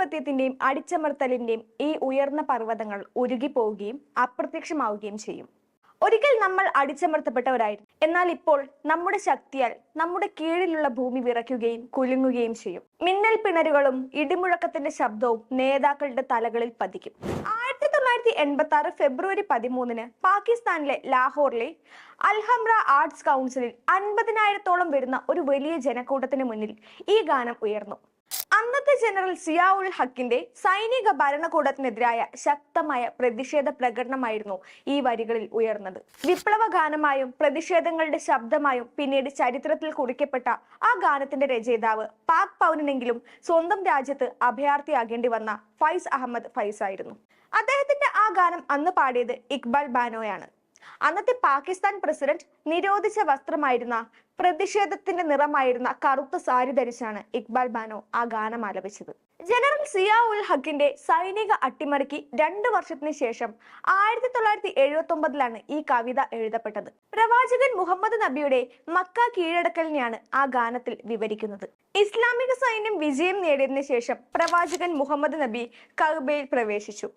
ജനാധിപത്യത്തിന്റെയും അടിച്ചമർത്തലിന്റെയും ഈ ഉയർന്ന പർവതങ്ങൾ ഉരുകിപ്പോവുകയും അപ്രത്യക്ഷമാവുകയും ചെയ്യും. ഒരിക്കൽ നമ്മൾ അടിച്ചമർത്തപ്പെട്ടവരായിരുന്നു എന്നാൽ ഇപ്പോൾ നമ്മുടെ ശക്തിയാൽ നമ്മുടെ കീഴിലുള്ള ഭൂമി വിറയ്ക്കുകയും കുലുങ്ങുകയും ചെയ്യും. മിന്നൽ പിണരുകളും ഇടിമുഴക്കത്തിന്റെ ശബ്ദവും നേതാക്കളുടെ തലകളിൽ പതിക്കും. ആയിരത്തി തൊള്ളായിരത്തി എൺപത്തി ആറ് ഫെബ്രുവരി പതിമൂന്നിന് പാകിസ്ഥാനിലെ ലാഹോറിലെ അൽഹംറ ആർട്സ് കൗൺസിലിൽ അൻപതിനായിരത്തോളം വരുന്ന ഒരു വലിയ ജനക്കൂട്ടത്തിന് മുന്നിൽ ഈ ഗാനം ഉയർന്നു. അന്നത്തെ ജനറൽ സിയാ ഉൽ ഹക്കിന്റെ സൈനിക ഭരണകൂടത്തിനെതിരായ ശക്തമായ പ്രതിഷേധ പ്രകടനമായിരുന്നു ഈ വരികളിൽ ഉയർന്നത്. വിപ്ലവ ഗാനമായും പ്രതിഷേധങ്ങളുടെ ശബ്ദമായും പിന്നീട് ചരിത്രത്തിൽ കുറിക്കപ്പെട്ട ആ ഗാനത്തിന്റെ രചയിതാവ് പാക് പൗരനെങ്കിലും സ്വന്തം രാജ്യത്ത് അഭയാർത്ഥിയാകേണ്ടി വന്ന ഫൈസ് അഹമ്മദ് ഫൈസ് ആയിരുന്നു. അദ്ദേഹത്തിന്റെ ആ ഗാനം അന്ന് പാടിയത് ഇക്ബാൽ ബാനോയാണ്. അന്നത്തെ പാകിസ്ഥാൻ പ്രസിഡന്റ് നിരോധിച്ച വസ്ത്രമായിരുന്ന പ്രതിഷേധത്തിന്റെ നിറമായിരുന്ന കറുത്ത സാരി ധരിച്ചാണ് ഇക്ബാൽ ബാനോ ആ ഗാനം ആലപിച്ചത്. ജനറൽ സിയാ ഉൽ ഹക്കിന്റെ സൈനിക അട്ടിമറിക്ക് രണ്ട് വർഷത്തിന് ശേഷം ആയിരത്തി തൊള്ളായിരത്തി എഴുപത്തി ഒമ്പതിലാണ് ഈ കവിത എഴുതപ്പെട്ടത്. പ്രവാചകൻ മുഹമ്മദ് നബിയുടെ മക്ക കീഴടക്കലിനെയാണ് ആ ഗാനത്തിൽ വിവരിക്കുന്നത്. ഇസ്ലാമിക സൈന്യം വിജയം നേടിയതിനു ശേഷം പ്രവാചകൻ മുഹമ്മദ് നബി കഅബയിൽ പ്രവേശിച്ചു.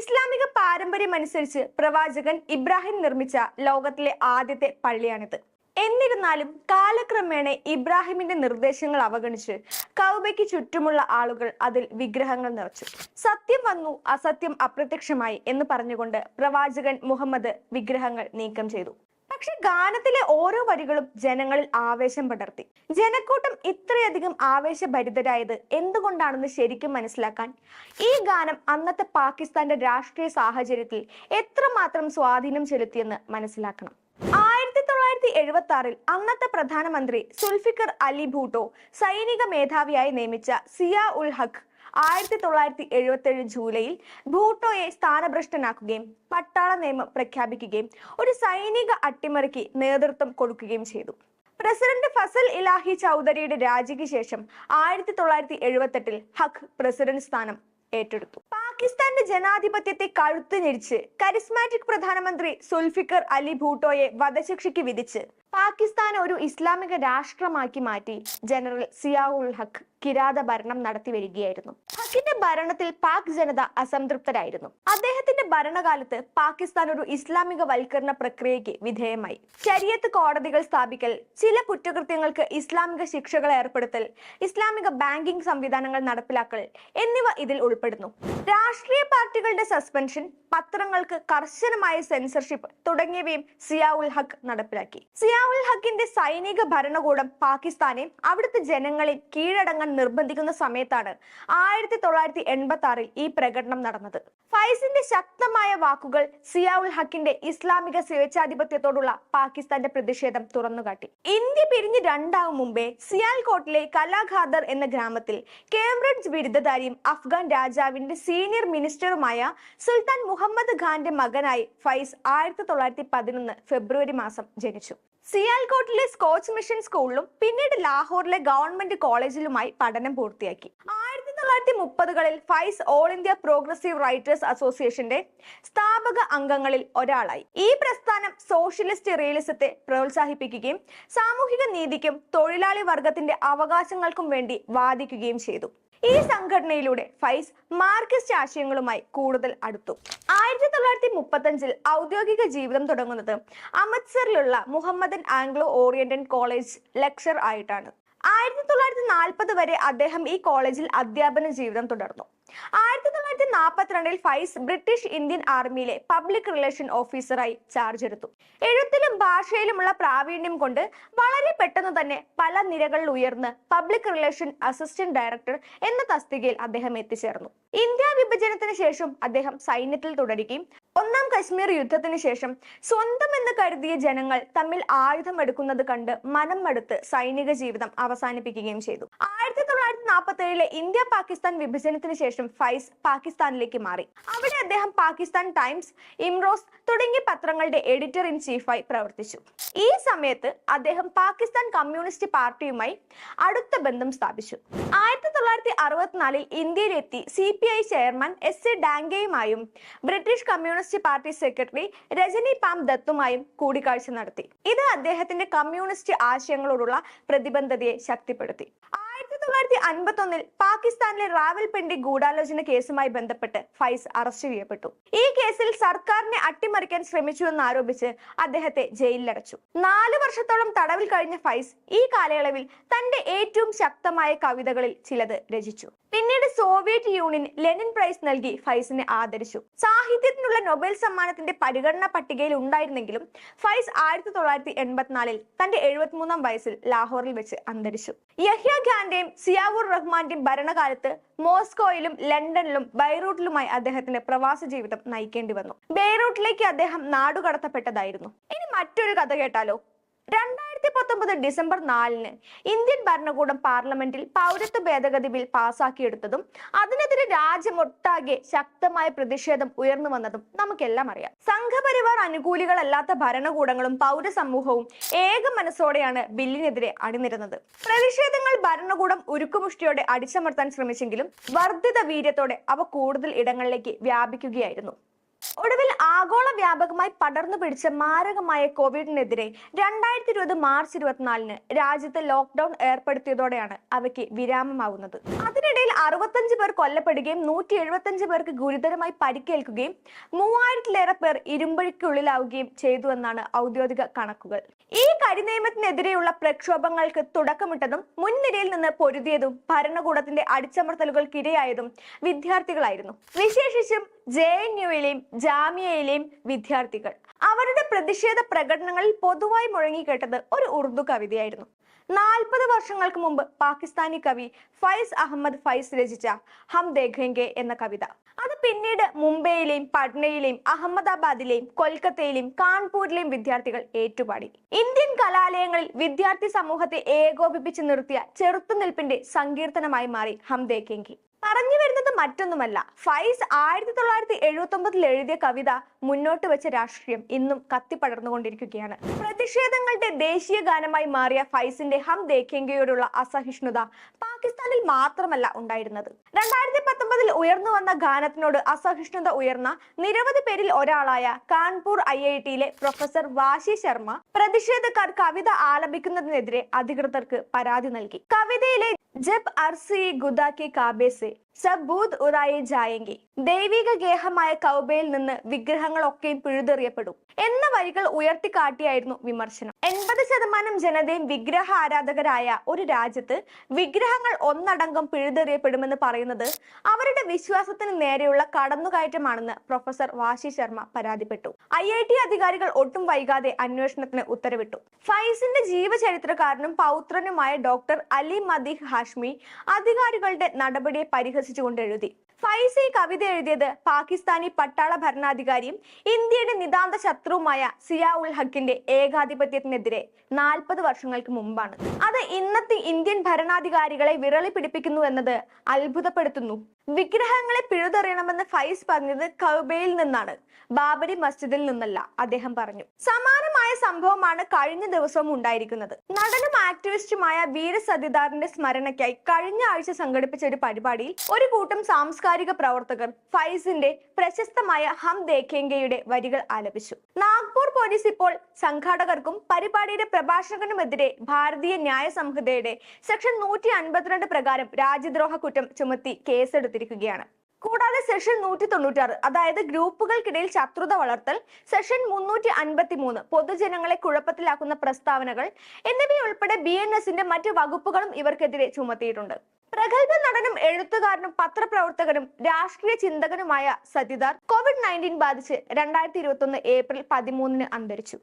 ഇസ്ലാമിക പാരമ്പര്യമനുസരിച്ച് പ്രവാചകൻ ഇബ്രാഹിം നിർമ്മിച്ച ലോകത്തിലെ ആദ്യത്തെ പള്ളിയാണിത്. എന്നിരുന്നാലും കാലക്രമേണ ഇബ്രാഹിമിന്റെ നിർദ്ദേശങ്ങൾ അവഗണിച്ച് കൗബയ്ക്ക് ചുറ്റുമുള്ള ആളുകൾ അതിൽ വിഗ്രഹങ്ങൾ നിറച്ചു. സത്യം വന്നു അസത്യം അപ്രത്യക്ഷമായി എന്ന് പറഞ്ഞുകൊണ്ട് പ്രവാചകൻ മുഹമ്മദ് വിഗ്രഹങ്ങൾ നീക്കം ചെയ്തു. പക്ഷെ ഗാനത്തിലെ ഓരോ വരികളും ജനങ്ങളിൽ ആവേശം പടർത്തി. ജനക്കൂട്ടം ഇത്രയധികം ആവേശഭരിതരായത് എന്തുകൊണ്ടാണെന്ന് ശരിക്കും മനസ്സിലാക്കാൻ ഈ ഗാനം അന്നത്തെ പാകിസ്ഥാന്റെ രാഷ്ട്രീയ സാഹചര്യത്തിൽ എത്രമാത്രം സ്വാധീനം ചെലുത്തിയെന്ന് മനസ്സിലാക്കണം. ആയിരത്തി തൊള്ളായിരത്തി എഴുപത്തി ആറിൽ അന്നത്തെ പ്രധാനമന്ത്രി സുൽഫിക്കർ അലി ഭൂട്ടോ സൈനിക മേധാവിയായി നിയമിച്ച സിയ ഉൽ ഹഖ് ആയിരത്തി തൊള്ളായിരത്തി എഴുപത്തി ഏഴ് ജൂലൈയിൽ ഭൂട്ടോയെ സ്ഥാനഭ്രഷ്ടനാക്കുകയും പട്ടാള നിയമം പ്രഖ്യാപിക്കുകയും ഒരു സൈനിക അട്ടിമറിക്ക് നേതൃത്വം കൊടുക്കുകയും ചെയ്തു. പ്രസിഡന്റ് ഫസൽ ഇലാഹി ചൗധരിയുടെ രാജിക്ക് ശേഷം ആയിരത്തി തൊള്ളായിരത്തി എഴുപത്തെട്ടിൽ ഹഖ് പ്രസിഡന്റ് സ്ഥാനം ഏറ്റെടുത്തു. പാകിസ്ഥാന്റെ ജനാധിപത്യത്തെ കഴുത്ത് ഞെരിച്ച് കരിസ്മാറ്റിക് പ്രധാനമന്ത്രി സുൽഫിക്കർ അലി ഭൂട്ടോയെ വധശിക്ഷയ്ക്ക് വിധിച്ച് പാകിസ്ഥാൻ ഒരു ഇസ്ലാമിക രാഷ്ട്രമാക്കി മാറ്റി ജനറൽ സിയാ ഉൽ ഹക്ക് കിരാത ഭരണം നടത്തി വരികയായിരുന്നു. ഹക്കിന്റെ ഭരണത്തിൽ പാക് ജനത അസംതൃപ്തരായിരുന്നു. അദ്ദേഹത്തിന്റെ ഭരണകാലത്ത് പാകിസ്ഥാൻ ഒരു ഇസ്ലാമിക വൽക്കരണ പ്രക്രിയയ്ക്ക് വിധേയമായി. ശരിയത്ത് കോടതികൾ സ്ഥാപിക്കൽ ചില കുറ്റകൃത്യങ്ങൾക്ക് ഇസ്ലാമിക ശിക്ഷകൾ ഏർപ്പെടുത്തൽ ഇസ്ലാമിക ബാങ്കിംഗ് സംവിധാനങ്ങൾ നടപ്പിലാക്കൽ എന്നിവ ഇതിൽ ഉൾപ്പെടുന്നു. രാഷ്ട്രീയ പാർട്ടികളുടെ സസ്പെൻഷൻ പത്രങ്ങൾക്ക് കർശനമായ സെൻസർഷിപ്പ് തുടങ്ങിയവയും സിയാഉൽ ഹക്ക് നടപ്പിലാക്കി. സിയാഉൽ ഹക്കിന്റെ സൈനിക ഭരണകൂടം പാകിസ്ഥാനെ അവിടുത്തെ ജനങ്ങളെ കീഴടങ്ങാൻ നിർബന്ധിക്കുന്ന സമയത്താണ് ആയിരത്തി തൊള്ളായിരത്തി എൺപത്തി ആറിൽ ഈ പ്രകടനം നടന്നത്. ഫൈസിന്റെ ശക്തമായ വാക്കുകൾ സിയാഉൽ ഹക്കിന്റെ ഇസ്ലാമിക സ്വേച്ഛാധിപത്യത്തോടുള്ള പാകിസ്ഥാന്റെ പ്രതിഷേധം തുറന്നുകാട്ടി. ഇന്ത്യ പിരിഞ്ഞ് രണ്ടാവും മുമ്പേ സിയാൽകോട്ടിലെ കലാഖാദർ എന്ന ഗ്രാമത്തിൽ കേംബ്രിഡ്ജ് ബിരുദധാരിയും അഫ്ഗാൻ രാജാവിന്റെ സീനിയർ മിനിസ്റ്ററുമായ സുൽത്താൻ മുഹമ്മദ് ഖാന്റെ മകനായി ഫൈസ് ആയിരത്തി തൊള്ളായിരത്തി പതിനൊന്ന് ഫെബ്രുവരി മാസം ജനിച്ചു. സിയാൽകോട്ടിലെ സ്കോച്ച് മിഷൻ സ്കൂളിലും പിന്നീട് ലാഹോറിലെ ഗവൺമെന്റ് കോളേജിലുമായി പഠനം പൂർത്തിയാക്കി. ആയിരത്തി തൊള്ളായിരത്തി മുപ്പതുകളിൽ Faiz all India progressive writers അസോസിയേഷന്റെ സ്ഥാപക അംഗങ്ങളിൽ ഒരാളായി. ഈ പ്രസ്ഥാനം സോഷ്യലിസ്റ്റ് റിയലിസത്തെ പ്രോത്സാഹിപ്പിക്കുകയും സാമൂഹിക നീതിക്കും തൊഴിലാളി വർഗത്തിന്റെ അവകാശങ്ങൾക്കും വേണ്ടി വാദിക്കുകയും ചെയ്തു. ഈ സംഘടനയിലൂടെ ഫൈസ് മാർക്സിസ്റ്റ് ആശയങ്ങളുമായി കൂടുതൽ അടുത്തു. ആയിരത്തി തൊള്ളായിരത്തി മുപ്പത്തഞ്ചിൽ ഔദ്യോഗിക ജീവിതം തുടങ്ങുന്നത് അമൃത്സറിലുള്ള Mohammedan Anglo Oriental college lecture ആയിട്ടാണ്. ആയിരത്തി തൊള്ളായിരത്തി നാൽപ്പത് വരെ അദ്ദേഹം ഈ കോളേജിൽ അധ്യാപന ജീവിതം തുടർന്നു. ആയിരത്തി തൊള്ളായിരത്തി നാൽപ്പത്തിരണ്ടിൽ ഫൈസ് ബ്രിട്ടീഷ് ഇന്ത്യൻ ആർമിയിലെ പബ്ലിക് റിലേഷൻ ഓഫീസറായി ചാർജ് എടുത്തു. എഴുത്തിലും ഭാഷയിലുമുള്ള പ്രാവീണ്യം കൊണ്ട് വളരെ പെട്ടെന്ന് തന്നെ പല നിരകളിൽ ഉയർന്ന് പബ്ലിക് റിലേഷൻ അസിസ്റ്റന്റ് ഡയറക്ടർ എന്ന തസ്തികയിൽ അദ്ദേഹം എത്തിച്ചേർന്നു. ഇന്ത്യ വിഭജനത്തിന് ശേഷം അദ്ദേഹം സൈന്യത്തിൽ തുടരുകയും ഒന്നാം കശ്മീർ യുദ്ധത്തിന് ശേഷം സ്വന്തം എന്ന് കരുതിയ ജനങ്ങൾ തമ്മിൽ ആയുധമെടുക്കുന്നത് കണ്ട് മനം മടുത്ത് സൈനിക ജീവിതം അവസാനിപ്പിക്കുകയും ചെയ്തു. ആയിരത്തി തൊള്ളായിരത്തി നാൽപ്പത്തി ഏഴിലെ ഇന്ത്യ പാകിസ്ഥാൻ വിഭജനത്തിന് ശേഷം ഫൈസ് പാകിസ്ഥാനിലേക്ക് മാറി. അവിടെ അദ്ദേഹം പാകിസ്ഥാൻ ടൈംസ് ഇംറോസ് തുടങ്ങിയ പത്രങ്ങളുടെ എഡിറ്റർ ഇൻ ചീഫായി പ്രവർത്തിച്ചു. ഈ സമയത്ത് അദ്ദേഹം പാകിസ്ഥാൻ കമ്മ്യൂണിസ്റ്റ് പാർട്ടിയുമായി അടുത്ത ബന്ധം സ്ഥാപിച്ചു. ആയിരത്തി തൊള്ളായിരത്തി അറുപത്തിനാലിൽ ഇന്ത്യയിലെത്തി C P I chairman S A ഡാങ്കയുമായും British communist party secretary Rajani Palme ദത്തുമായും കൂടിക്കാഴ്ച നടത്തി. ഇത് അദ്ദേഹത്തിന്റെ കമ്മ്യൂണിസ്റ്റ് ആശയങ്ങളോടുള്ള പ്രതിബദ്ധതയെ ശക്തിപ്പെടുത്തി. ആയിരത്തി തൊള്ളായിരത്തി അൻപത്തി ഒന്നിൽ പാകിസ്ഥാനിലെ റാവൽപിണ്ടി ഗൂഢാലോചന കേസുമായി ബന്ധപ്പെട്ട് ഫൈസ് അറസ്റ്റ് ചെയ്യപ്പെട്ടു. ഈ കേസിൽ സർക്കാരിനെ അട്ടിമറിക്കാൻ ശ്രമിച്ചു ആരോപിച്ച് അദ്ദേഹത്തെ ജയിലിലടച്ചു. നാല് വർഷത്തോളം തടവിൽ കഴിഞ്ഞ ഫൈസ് ഈ കാലയളവിൽ തന്റെ ഏറ്റവും ശക്തമായ കവിതകളിൽ ചിലത് രചിച്ചു. പിന്നീട് സോവിയറ്റ് യൂണിയൻ ലെനിൻ പ്രൈസ് നൽകി ഫൈസിനെ ആദരിച്ചു. സാഹിത്യത്തിനുള്ള നൊബേൽ സമ്മാനത്തിന്റെ പരിഗണന പട്ടികയിൽ ഉണ്ടായിരുന്നെങ്കിലും ഫൈസ് ആയിരത്തി തൊള്ളായിരത്തി എൺപത്തിനാലിൽ തന്റെ എഴുപത്തിമൂന്നാം വയസ്സിൽ ലാഹോറിൽ വെച്ച് അന്തരിച്ചു. യഹ്യ ഖാന്റെയും സിയാവുർ റഹ്മാന്റെയും ഭരണകാലത്ത് മോസ്കോയിലും ലണ്ടനിലും ബൈറൂട്ടിലുമായി അദ്ദേഹത്തിന്റെ പ്രവാസ ജീവിതം നയിക്കേണ്ടി വന്നു. ബെയ്റൂട്ടിലേക്ക് അദ്ദേഹം നാടുകടത്തപ്പെട്ടതായിരുന്നു. ഇനി മറ്റൊരു കഥ കേട്ടാലോ? രണ്ടായിരത്തി പത്തൊമ്പത് ഡിസംബർ നാലിന് ഇന്ത്യൻ ഭരണകൂടം പാർലമെന്റിൽ പൗരത്വ ഭേദഗതി ബിൽ പാസാക്കിയെടുത്തതും അതിനെതിരെ രാജ്യമൊട്ടാകെ ശക്തമായ പ്രതിഷേധം ഉയർന്നു വന്നതും നമുക്കെല്ലാം അറിയാം. സംഘപരിവാർ അനുകൂലികളല്ലാത്ത ഭരണകൂടങ്ങളും പൗരസമൂഹവും ഏക മനസ്സോടെയാണ് ബില്ലിനെതിരെ അണിനിരുന്നത്. പ്രതിഷേധങ്ങൾ ഭരണകൂടം ഉരുക്കുമുഷ്ടിയോടെ അടിച്ചമർത്താൻ ശ്രമിച്ചെങ്കിലും വർദ്ധിത വീര്യത്തോടെ അവ കൂടുതൽ ഇടങ്ങളിലേക്ക് വ്യാപിക്കുകയായിരുന്നു. ഒടുവിൽ ആഗോള വ്യാപകമായി പടർന്നു പിടിച്ച മാരകമായ കോവിഡിനെതിരെ രണ്ടായിരത്തി ഇരുപത് മാർച്ച് ഇരുപത്തിനാലിന് രാജ്യത്ത് ലോക്ക്ഡൌൺ ഏർപ്പെടുത്തിയതോടെയാണ് അവയ്ക്ക് വിരാമമാകുന്നത് അതിനിടയിൽ അറുപത്തഞ്ച് പേർ കൊല്ലപ്പെടുകയും നൂറ്റി എഴുപത്തഞ്ച് പേർക്ക് ഗുരുതരമായി പരിക്കേൽക്കുകയും മൂവായിരത്തിലേറെ പേർ ഇരുമ്പഴിക്കുള്ളിലാവുകയും ചെയ്തുവെന്നാണ് ഔദ്യോഗിക കണക്കുകൾ. ഈ കരിനിയമത്തിനെതിരെയുള്ള പ്രക്ഷോഭങ്ങൾക്ക് തുടക്കമിട്ടതും മുൻനിരയിൽ നിന്ന് പൊരുതിയതും ഭരണകൂടത്തിന്റെ അടിച്ചമർത്തലുകൾക്കിരയായതും വിദ്യാർത്ഥികളായിരുന്നു. വിശേഷിച്ചും ജെ എൻ യുയിലെയും ജാമിയയിലെയും വിദ്യാർത്ഥികൾ. അവരുടെ പ്രതിഷേധ പ്രകടനങ്ങളിൽ പൊതുവായി മുഴങ്ങിക്കേട്ടത് ഒരു ഉറുദു കവിതയായിരുന്നു. നാൽപ്പത് വർഷങ്ങൾക്ക് മുമ്പ് പാകിസ്ഥാനി കവി ഫൈസ് അഹമ്മദ് ഫൈസ് രചിച്ച ഹം ദേഖെങ്കെ എന്ന കവിത. അത് പിന്നീട് മുംബൈയിലെയും പട്നയിലെയും അഹമ്മദാബാദിലെയും കൊൽക്കത്തയിലെയും കാൺപൂരിലെയും വിദ്യാർത്ഥികൾ ഏറ്റുപാടി. ഇന്ത്യൻ കലാലയങ്ങളിൽ വിദ്യാർത്ഥി സമൂഹത്തെ ഏകോപിപ്പിച്ച് നിർത്തിയ ചെറുത്തുനിൽപ്പിന്റെ സങ്കീർത്തനമായി മാറി ഹം ദേഖെങ്കി പറഞ്ഞു വരുന്നത് മറ്റൊന്നുമല്ല. ഫൈസ് ആയിരത്തി തൊള്ളായിരത്തി എഴുപത്തി ഒമ്പതിൽ എഴുതിയ കവിത മുന്നോട്ട് വെച്ച രാഷ്ട്രീയം ഇന്നും കത്തിപ്പടർന്നുകൊണ്ടിരിക്കുകയാണ് പ്രതിഷേധങ്ങളുടെ ദേശീയ ഗാനമായി മാറിയ ഫൈസിന്റെ ഹം ദേഖേങ്കയോടുള്ള അസഹിഷ്ണുത പാകിസ്ഥാനിൽ മാത്രമല്ല ഉണ്ടായിരുന്നത്. രണ്ടായിരത്തി പത്തൊമ്പതിൽ ഉയർന്നു വന്ന ഗാനത്തിനോട് അസഹിഷ്ണുത ഉയർന്ന നിരവധി പേരിൽ ഒരാളായ കാൺപൂർ ഐ ഐ ടിയിലെ പ്രൊഫസർ വാശി ശർമ്മ പ്രതിഷേധക്കാർ കവിത ആലപിക്കുന്നതിനെതിരെ അധികൃതർക്ക് പരാതി നൽകി. കവിതയിലെ ജബ് അർസി ഗുദ കാബേസെ സബ് ബൂത് ഉറായെ ജായെങ്കി. ദൈവിക ഗേഹമായ കൗബയിൽ നിന്ന് വിഗ്രഹങ്ങളൊക്കെയും പിഴുതെറിയപ്പെടും. എന്ന വരികൾ ഉയർത്തിക്കാട്ടിയായിരുന്നു വിമർശനം. എൺപത് ശതമാനം ജനതയും വിഗ്രഹ ആരാധകരായ ഒരു രാജ്യത്ത് വിഗ്രഹങ്ങൾ ഒന്നടങ്കം പിഴുതെറിയപ്പെടുമെന്ന് പറയുന്നത് അവരുടെ വിശ്വാസത്തിന് നേരെയുള്ള കടന്നുകയറ്റമാണെന്ന് പ്രൊഫസർ വാശി ശർമ്മ പരാതിപ്പെട്ടു. ഐ ഐ ടി അധികാരികൾ ഒട്ടും വൈകാതെ അന്വേഷണത്തിന് ഉത്തരവിട്ടു. ഫൈസിന്റെ ജീവചരിത്രകാരനും പൗത്രനുമായ ഡോക്ടർ അലി മദീഹ് ഹാഷ്മി അധികാരികളുടെ നടപടിയെ പരിഹസിച്ചുകൊണ്ട് എഴുതി. ഫൈസ് കവിത എഴുതിയത് പാകിസ്ഥാനി പട്ടാള ഭരണാധികാരിയും ഇന്ത്യയുടെ നിതാന്ത ശത്രുവുമായ സിയാ ഉൽ ഹക്കിന്റെ ഏകാധിപത്യത്തിനെതിരെ നാൽപ്പത് വർഷങ്ങൾക്ക് മുമ്പാണ്. അത് ഇന്നത്തെ ഇന്ത്യൻ ഭരണാധികാരികളെ വിരളി പിടിപ്പിക്കുന്നു എന്നത് അത്ഭുതപ്പെടുത്തുന്നു. വിഗ്രഹങ്ങളെ പിഴുതെറിയണമെന്ന് ഫൈസ് പറഞ്ഞത് കൗബയിൽ നിന്നാണ്. ബാബരി മസ്ജിദിൽ നിന്നല്ല അദ്ദേഹം പറഞ്ഞു. സമാനമായ സംഭവമാണ് കഴിഞ്ഞ ദിവസവും ഉണ്ടായിരിക്കുന്നത്. നടനും ആക്ടിവിസ്റ്റുമായ വീര സതിദാറിന്റെ സ്മരണയ്ക്കായി കഴിഞ്ഞ ആഴ്ച സംഘടിപ്പിച്ച ഒരു പരിപാടിയിൽ ഒരു കൂട്ടം സാംസ്കാരിക പ്രവർത്തകർ ഫൈസിന്റെ പ്രശസ്തമായ ഹം ദേഖേങ്കയുടെ വരികൾ ആലപിച്ചു. നാഗ്പൂർ പോലീസ് ഇപ്പോൾ സംഘാടകർക്കും പരിപാടിയുടെ പ്രഭാഷകനുമെതിരെ ഭാരതീയ ന്യായ സംഹിതയുടെ സെക്ഷൻ നൂറ്റി അൻപത്തിരണ്ട് പ്രകാരം രാജ്യദ്രോഹ കുറ്റം ചുമത്തി കേസെടുത്തിരിക്കുകയാണ്. കൂടാതെ സെഷൻ നൂറ്റി തൊണ്ണൂറ്റാറ് അതായത് ഗ്രൂപ്പുകൾക്കിടയിൽ ശത്രുത വളർത്തൽ സെഷൻ മുന്നൂറ്റി അൻപത്തി മൂന്ന് പൊതുജനങ്ങളെ കുഴപ്പത്തിലാക്കുന്ന പ്രസ്താവനകൾ എന്നിവയുൾപ്പെടെ ബി എൻ എസിന്റെ മറ്റ് വകുപ്പുകളും ഇവർക്കെതിരെ ചുമത്തിയിട്ടുണ്ട്. പ്രഗത്ഭ നടനും എഴുത്തുകാരനും പത്രപ്രവർത്തകനും രാഷ്ട്രീയ ചിന്തകനുമായ സതിദാർ കോവിഡ് നയന്റീൻ ബാധിച്ച് രണ്ടായിരത്തി ഇരുപത്തി ഒന്ന് ഏപ്രിൽ പതിമൂന്നിന് അന്തരിച്ചു.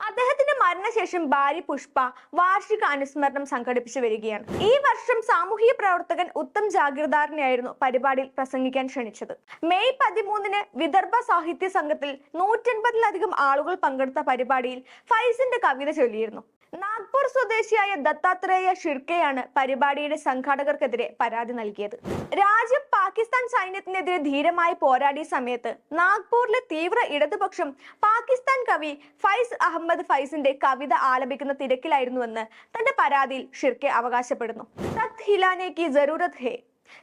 അദ്ദേഹത്തിന്റെ മരണശേഷം ഭാര്യ പുഷ്പ വാർഷിക അനുസ്മരണം സംഘടിപ്പിച്ചു വരികയാണ്. ഈ വർഷം സാമൂഹിക പ്രവർത്തകൻ ഉത്തം ജാഗ്രതാറിനെയായിരുന്നു പരിപാടിയിൽ പ്രസംഗിക്കാൻ ക്ഷണിച്ചത്. മെയ് പതിമൂന്നിന് വിദർഭ സാഹിത്യ സംഘത്തിൽ നൂറ്റൻപതിലധികം ആളുകൾ പങ്കെടുത്ത പരിപാടിയിൽ ഫൈസിന്റെ കവിത ചൊല്ലിയിരുന്നു. നാഗ്പൂർ സ്വദേശിയായ ദത്താത്രേയ ഷിർക്കെയാണ് പരിപാടിയുടെ സംഘാടകർക്കെതിരെ പരാതി നൽകിയത്. രാജ്യം പാകിസ്ഥാൻ സൈന്യത്തിനെതിരെ ധീരമായി പോരാടിയ സമയത്ത് നാഗ്പൂരിലെ തീവ്ര ഇടതുപക്ഷം പാകിസ്ഥാൻ കവി ഫൈസ് അഹമ്മദ് ഫൈസിന്റെ കവിത ആലപിക്കുന്ന തിരക്കിലായിരുന്നുവെന്ന് തന്റെ പരാതിയിൽ ഷിർക്കെ അവകാശപ്പെടുന്നു. തത് ഹിലാനേക്ക് ജറൂരത് ഹേ.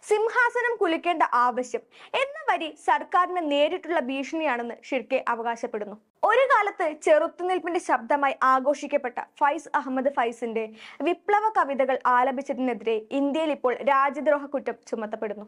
സിംഹാസനം കുലിക്കേണ്ട ആവശ്യം. എന്ന വരി സർക്കാരിന് നേരിട്ടുള്ള ഭീഷണിയാണെന്ന് ഷിർക്കെ അവകാശപ്പെടുന്നു. ഒരു കാലത്ത് ചെറുത്തുനിൽപ്പിന്റെ ശബ്ദമായി ആഘോഷിക്കപ്പെട്ട ഫൈസ് അഹമ്മദ് ഫൈസിന്റെ വിപ്ലവ കവിതകൾ ആലപിച്ചതിനെതിരെ ഇന്ത്യയിൽ ഇപ്പോൾ രാജ്യദ്രോഹ കുറ്റം ചുമത്തപ്പെടുന്നു.